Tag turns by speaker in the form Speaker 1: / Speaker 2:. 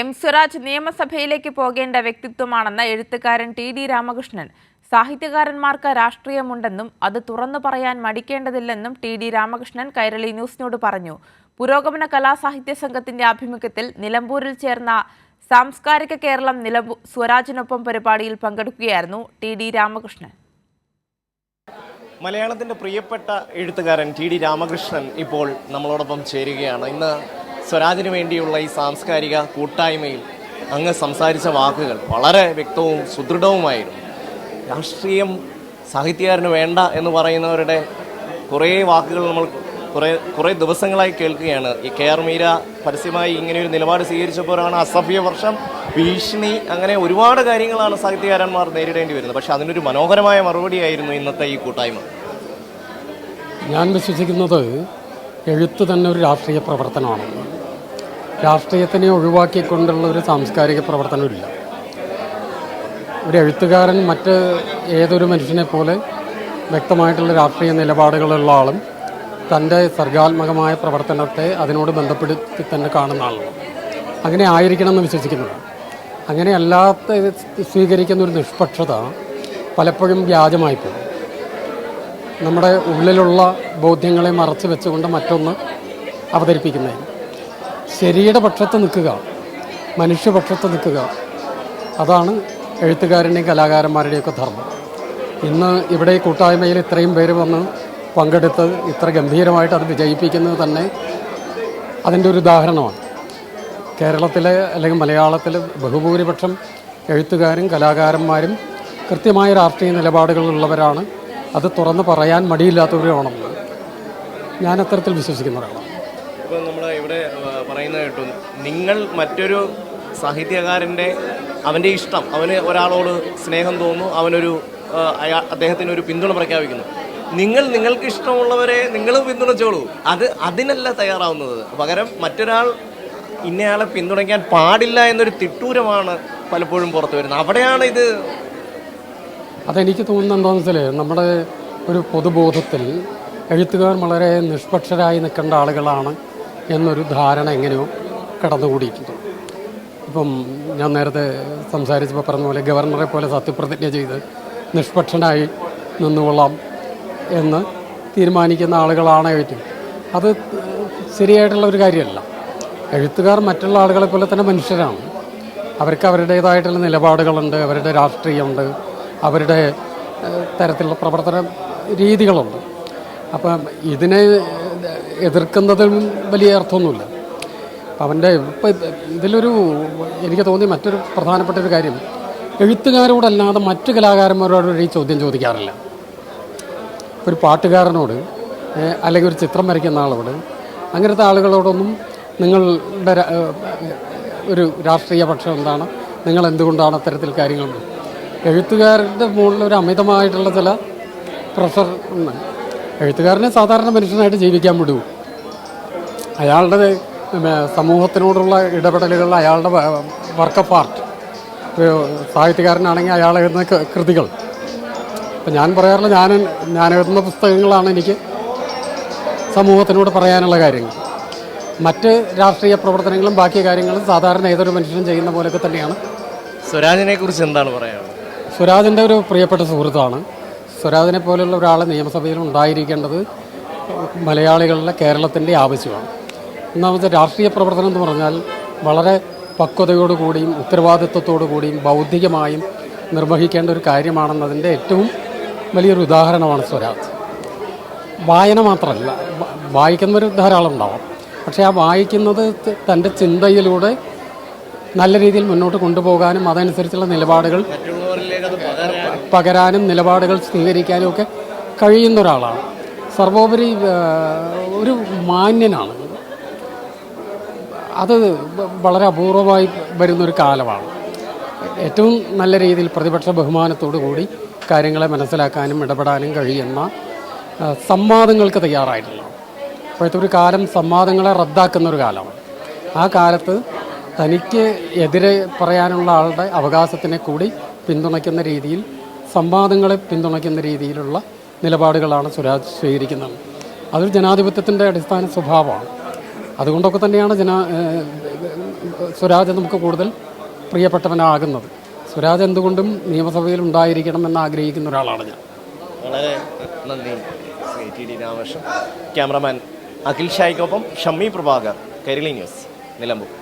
Speaker 1: M Swaraj നിയമസഭയിലേക്ക് പോകേണ്ട വ്യക്തിത്വമാണെന്ന് എഴുത്തുകാരൻ ടി ഡി രാമകൃഷ്ണൻ. സാഹിത്യകാരന്മാർക്ക് രാഷ്ട്രീയമുണ്ടെന്നും അത് തുറന്നു പറയാൻ മടിക്കേണ്ടതില്ലെന്നും ടി ഡി രാമകൃഷ്ണൻ കൈരളി ന്യൂസിനോട് പറഞ്ഞു. പുരോഗമന കലാസാഹിത്യ സംഘത്തിന്റെ ആഭിമുഖ്യത്തിൽ നിലമ്പൂരിൽ ചേർന്ന സാംസ്കാരിക കേരളം നിലമ്പൂർ സ്വരാജിനൊപ്പം പരിപാടിയിൽ പങ്കെടുക്കുകയായിരുന്നു ടി ഡി രാമകൃഷ്ണൻ.
Speaker 2: മലയാളത്തിന്റെ പ്രിയപ്പെട്ട എഴുത്തുകാരൻ ടി ഡി രാമകൃഷ്ണൻ ഇപ്പോൾ നമ്മളോടൊപ്പം ചേരുകയാണ്. ഇന്ന് സ്വരാജിന് വേണ്ടിയുള്ള ഈ സാംസ്കാരിക കൂട്ടായ്മയിൽ അങ്ങ് സംസാരിച്ച വാക്കുകൾ വളരെ വ്യക്തവും സുദൃഢവുമായിരുന്നു. രാഷ്ട്രീയം സാഹിത്യകാരന് വേണ്ട എന്ന് പറയുന്നവരുടെ കുറേ വാക്കുകൾ നമ്മൾ കുറേ കുറേ ദിവസങ്ങളായി കേൾക്കുകയാണ്. ഈ കെ ആർ മീര പരസ്യമായി ഇങ്ങനെ ഒരു നിലപാട് സ്വീകരിച്ചപ്പോഴാണ് അസഭ്യ വർഷം ഭീഷണി അങ്ങനെ ഒരുപാട് കാര്യങ്ങളാണ് സാഹിത്യകാരന്മാർ നേരിടേണ്ടി വരുന്നത്. പക്ഷേ അതിനൊരു മനോഹരമായ മറുപടിയായിരുന്നു ഇന്നത്തെ ഈ കൂട്ടായ്മ.
Speaker 3: ഞാൻ വിശ്വസിക്കുന്നത് എഴുത്ത് തന്നെ ഒരു രാഷ്ട്രീയ പ്രവർത്തനമാണ്. രാഷ്ട്രീയത്തിനെ ഒഴിവാക്കിക്കൊണ്ടുള്ള ഒരു സാംസ്കാരിക പ്രവർത്തനമില്ല. ഒരു എഴുത്തുകാരൻ മറ്റ് ഏതൊരു മനുഷ്യനെ പോലെ വ്യക്തമായിട്ടുള്ള രാഷ്ട്രീയ നിലപാടുകളുള്ള ആളും തന്റെ സർഗാത്മകമായ പ്രവർത്തനത്തെ അതിനോട് ബന്ധപ്പെടുത്തി തന്നെ കാണുന്ന ആളാണ് അങ്ങനെ ആയിരിക്കണം എന്ന് അങ്ങനെ അല്ലാത്ത സ്വീകരിക്കുന്ന ഒരു നിഷ്പക്ഷത പലപ്പോഴും വ്യാജമായി പോകും നമ്മുടെ ഉള്ളിലുള്ള ബോധ്യങ്ങളെ മറച്ചു വെച്ചുകൊണ്ട് മറ്റൊന്ന് അവതരിപ്പിക്കുന്നതിന്. ശരിയുടെ പക്ഷത്ത് നിൽക്കുക മനുഷ്യപക്ഷത്ത് നിൽക്കുക അതാണ് എഴുത്തുകാരന്റെയും കലാകാരന്മാരുടെയൊക്കെ ധർമ്മം. ഇന്ന് ഇവിടെ കൂട്ടായ്മയിൽ ഇത്രയും പേര് വന്ന് പങ്കെടുത്ത് ഇത്ര ഗംഭീരമായിട്ട് അത് വിജയിപ്പിക്കുന്നത് തന്നെ അതിന്റെ ഒരു ഉദാഹരണമാണ്. കേരളത്തിലെ അല്ലെങ്കിൽ മലയാളത്തിലെ ബഹുഭൂരിപക്ഷം എഴുത്തുകാരും കലാകാരന്മാരും കൃത്യമായ രാഷ്ട്രീയ നിലപാടുകളുള്ളവരാണ് അത് തുറന്ന് പറയാൻ മടിയില്ലാത്തവരുമാണ് ഞാൻ അത്തരത്തിൽ വിശ്വസിക്കുന്ന ഒരാളാണ്.
Speaker 2: ഇപ്പോൾ നമ്മൾ ഇവിടെ പറയുന്ന പറയുന്നത് കേട്ടു നിങ്ങൾ മറ്റൊരു സാഹിത്യകാരന്റെ അവന്റെ ഇഷ്ടം അവന് ഒരാളോട് സ്നേഹം തോന്നുന്നു അവനൊരു അദ്ദേഹത്തിന് ഒരു പിന്തുണ പ്രഖ്യാപിക്കുന്നു. നിങ്ങൾ നിങ്ങൾക്ക് ഇഷ്ടമുള്ളവരെ നിങ്ങൾ പിന്തുണച്ചോളൂ. അത് അതിനല്ല തയ്യാറാവുന്നത്. പകരം മറ്റൊരാൾ ഇന്നയാളെ പിന്തുണയ്ക്കാൻ പാടില്ല എന്നൊരു തിട്ടൂരമാണ് പലപ്പോഴും പുറത്തു വരുന്നത്. അവിടെയാണ് ഇത്
Speaker 3: അതെനിക്ക് തോന്നുന്നത് എന്താണെന്ന് വെച്ചാൽ നമ്മുടെ ഒരു പൊതുബോധത്തിൽ എഴുത്തുകാർ വളരെ നിഷ്പക്ഷരായി നിൽക്കേണ്ട ആളുകളാണ് എന്നൊരു ധാരണ എങ്ങനെയോ കടന്നുകൂടിയിട്ടുണ്ട്. ഇപ്പം ഞാൻ നേരത്തെ സംസാരിച്ചപ്പോൾ പറഞ്ഞ പോലെ ഗവർണറെ പോലെ സത്യപ്രതിജ്ഞ ചെയ്ത് നിഷ്പക്ഷനായി നിന്നുകൊള്ളാം എന്ന് തീരുമാനിക്കുന്ന ആളുകളാണ് എഴുത്ത് അത് ശരിയായിട്ടുള്ള ഒരു കാര്യമല്ല. എഴുത്തുകാർ മറ്റുള്ള ആളുകളെ പോലെ തന്നെ മനുഷ്യരാണ്. അവർക്ക് അവരുടേതായിട്ടുള്ള നിലപാടുകളുണ്ട് അവരുടെ രാഷ്ട്രീയമുണ്ട് അവരുടെ തരത്തിലുള്ള പ്രവർത്തന രീതികളുണ്ട്. അപ്പം ഇതിനെ എതിർക്കുന്നതിൽ വലിയ അർത്ഥമൊന്നുമില്ല. അപ്പം അവന്റെ ഇപ്പം ഇതിലൊരു എനിക്ക് തോന്നിയ മറ്റൊരു പ്രധാനപ്പെട്ട ഒരു കാര്യം എഴുത്തുകാരോടല്ലാതെ മറ്റു കലാകാരന്മാരോട് ഈ ചോദ്യം ചോദിക്കാറില്ല. ഒരു പാട്ടുകാരനോട് അല്ലെങ്കിൽ ഒരു ചിത്രം വരയ്ക്കുന്ന ആളോട് അങ്ങനത്തെ ആളുകളോടൊന്നും നിങ്ങളുടെ ഒരു രാഷ്ട്രീയ പക്ഷം എന്താണ്? നിങ്ങൾ എന്തുകൊണ്ടാണ് അത്തരത്തിൽ കാര്യങ്ങൾ? എഴുത്തുകാരുടെ മുകളിൽ ഒരു അമിതമായിട്ടുള്ള ചില പ്രഷർ ഉണ്ട്. എഴുത്തുകാരനെ സാധാരണ മനുഷ്യനായിട്ട് ജീവിക്കാൻ വിടൂ. അയാളുടെ സമൂഹത്തിനോടുള്ള ഇടപെടലുകൾ അയാളുടെ വർക്ക് ഓഫ് ആർട്ട് സാഹിത്യകാരനാണെങ്കിൽ അയാൾ എഴുതുന്ന കൃതികൾ. അപ്പം ഞാൻ പറയാറുള്ള ഞാൻ ഞാൻ എഴുതുന്ന പുസ്തകങ്ങളാണ് എനിക്ക് സമൂഹത്തിനോട് പറയാനുള്ള കാര്യങ്ങൾ. മറ്റ് രാഷ്ട്രീയ പ്രവർത്തനങ്ങളും ബാക്കി കാര്യങ്ങളും സാധാരണ ഏതൊരു മനുഷ്യനും ചെയ്യുന്ന പോലെയൊക്കെ തന്നെയാണ്.
Speaker 2: സ്വരാജിനെ കുറിച്ച് എന്താണ് പറയാനുള്ളത്?
Speaker 3: സ്വരാജിന്റെ ഒരു പ്രിയപ്പെട്ട സുഹൃത്താണ്. സ്വരാജിനെ പോലെയുള്ള ഒരാൾ നിയമസഭയിൽ ഉണ്ടായിരിക്കേണ്ടത് മലയാളികളുടെ കേരളത്തിന്റെ ആവശ്യമാണ്. ഒന്നാമത്തെ രാഷ്ട്രീയ പ്രവർത്തനം എന്ന് പറഞ്ഞാൽ വളരെ പക്വതയോടു കൂടിയും ഉത്തരവാദിത്വത്തോടു കൂടിയും ബൗദ്ധികമായും നിർവഹിക്കേണ്ട ഒരു കാര്യമാണെന്നതിന്റെ ഏറ്റവും വലിയൊരു ഉദാഹരണമാണ് സ്വരാജ്. വായന മാത്രമല്ല വായിക്കുന്നവർ ധാരാളം ഉണ്ടാവാം. പക്ഷേ ആ വായിക്കുന്നത് തന്റെ ചിന്തയിലൂടെ നല്ല രീതിയിൽ മുന്നോട്ട് കൊണ്ടുപോകാനും അതനുസരിച്ചുള്ള നിലപാടുകൾ പകരാനും നിലപാടുകൾ സ്വീകരിക്കാനും ഒക്കെ കഴിയുന്ന ഒരാളാണ്. സർവോപരി ഒരു മാന്യനാണ്. അത് വളരെ അപൂർവമായി വരുന്നൊരു കാലമാണ്. ഏറ്റവും നല്ല രീതിയിൽ പ്രതിപക്ഷ ബഹുമാനത്തോടു കൂടി കാര്യങ്ങളെ മനസ്സിലാക്കാനും ഇടപെടാനും കഴിയുന്ന സംവാദങ്ങൾക്ക് തയ്യാറായിട്ടുള്ള ഇപ്പോഴത്തെ ഒരു കാലം സംവാദങ്ങളെ റദ്ദാക്കുന്ന ഒരു കാലമാണ്. ആ കാലത്ത് തനിക്ക് എതിരെ പറയാനുള്ള ആളുടെ അവകാശത്തിനെ കൂടി പിന്തുണയ്ക്കുന്ന രീതിയിൽ സംവാദങ്ങളെ പിന്തുണയ്ക്കുന്ന രീതിയിലുള്ള നിലപാടുകളാണ് സ്വരാജ് സ്വീകരിക്കുന്നത്. അതൊരു ജനാധിപത്യത്തിന്റെ അടിസ്ഥാന സ്വഭാവമാണ്. അതുകൊണ്ടൊക്കെ തന്നെയാണ് ജന സ്വരാജ് നമുക്ക് കൂടുതൽ പ്രിയപ്പെട്ടവനാകുന്നത്. സ്വരാജ് എന്തുകൊണ്ടും നിയമസഭയിൽ ഉണ്ടായിരിക്കണം എന്ന് ആഗ്രഹിക്കുന്ന ഒരാളാണ് ഞാൻ.
Speaker 2: വളരെ നന്ദി T D Ramakrishnan. Cameraman Akhil ഷായ്ക്കൊപ്പം Shammi Prabhakar Kairali news Nilambur.